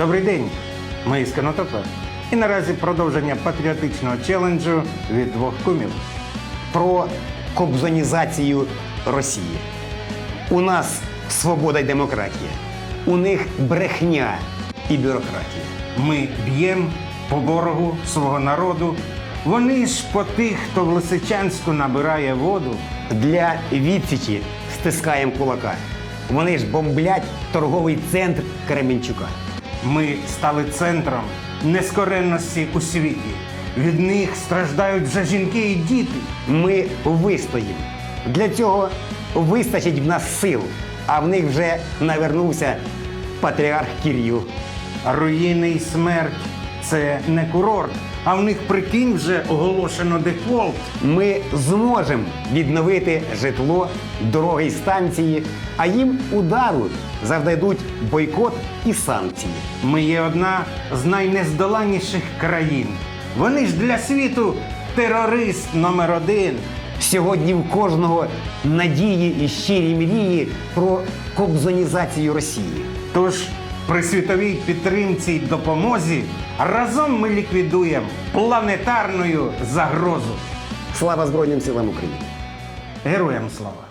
Добрий день, ми із Канатопа. І наразі продовження патріотичного челенджу від двох кумів. про кобзонізацію Росії. У нас свобода й демократія. У них брехня і бюрократія. Ми б'ємо по ворогу свого народу. Вони ж по тих, хто в Лисичанську набирає воду. Для відсічі стискаємо кулака. Вони ж бомблять торговий центр Кременчука. Ми стали центром нескоренності у світі. Від них страждають вже жінки і діти. Ми вистоїмо. Для цього вистачить в нас сил, а в них вже навернувся патріарх Кір'ю. Руїни і смерть це не курорт, а в них прикинь вже оголошено дефолт. Ми зможемо відновити житло, дороги станції, а їм удару завдадуть бойкот і санкції. Ми є одна з найнездоланніших країн. Вони ж для світу терорист номер один. Сьогодні в кожного надії і щирі мрії про кобзонізацію Росії. Тож при світовій підтримці й допомозі разом ми ліквідуємо планетарну загрозу. Слава Збройним силам України! Героям слава!